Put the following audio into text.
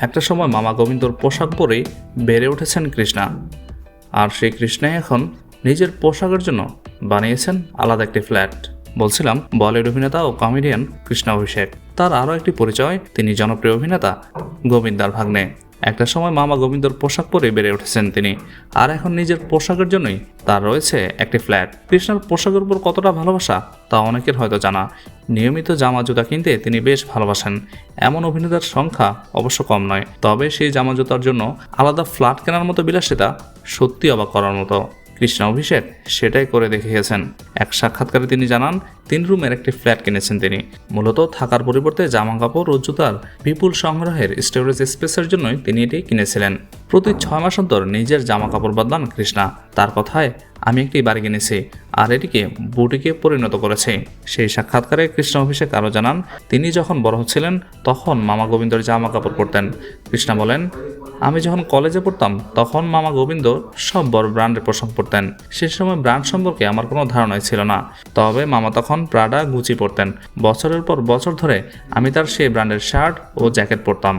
একটা সময় মামা গোবিন্দর পোশাক পরেই বেড়ে উঠেছেন কৃষ্ণা। আর সেই কৃষ্ণাই এখন নিজের পোশাকের জন্য বানিয়েছেন আলাদা একটি ফ্ল্যাট। বলছিলাম, বলিউড অভিনেতা ও কমেডিয়ান কৃষ্ণা অভিষেক। তার আরও একটি পরিচয়, তিনি জনপ্রিয় অভিনেতা গোবিন্দার ভাগ্নে। একটা সময় মামা গোবিন্দর পোশাক পরে বেড়ে উঠেছেন তিনি। আর এখন নিজের পোশাকের জন্যই তার রয়েছে একটি ফ্ল্যাট। কৃষ্ণার পোশাকের উপর কতটা ভালোবাসা, তা অনেকের হয়তো জানা। নিয়মিত জামা জুতা কিনতে তিনি বেশ ভালোবাসেন। এমন অভিনেতার সংখ্যা অবশ্য কম নয়। তবে সেই জামা জুতার জন্য আলাদা ফ্ল্যাট কেনার মতো বিলাসিতা সত্যি অবাক করার মতো। কৃষ্ণা অভিষেক সেটাই করে দেখিয়েছেন। এক সাক্ষাৎকারে তিনি জানান তিন রুমের একটি ফ্ল্যাট কিনেছেন তিনি। মূলত থাকার পরিবর্তে জামা কাপড় ও জুতার বিপুল সংগ্রহের স্টোরেজ স্পেসের জন্যই তিনি এটি কিনেছিলেন। প্রতি ছয় মাস অন্তর নিজের জামা কাপড় বদলান কৃষ্ণা। তার কথায়, আমি একটি বাড়ি কিনেছি, আর এটিকে বুটিকে পরিণত করেছে। সেই সাক্ষাৎকারে কৃষ্ণ অভিষেক আরও জানান, তিনি যখন বড় হচ্ছিলেন তখন মামা গোবিন্দর জামা কাপড় পরতেন। কৃষ্ণা বলেন, আমি যখন কলেজে পড়তাম, তখন মামা গোবিন্দ সব বড় ব্র্যান্ডের পোশাক পরতেন। সে সময় ব্র্যান্ড সম্পর্কে আমার কোনো ধারণাই ছিল না। তবে মামা তখন প্রাডা গুচি পরতেন। বছরের পর বছর ধরে আমি তার সেই ব্র্যান্ডের শার্ট ও জ্যাকেট পরতাম।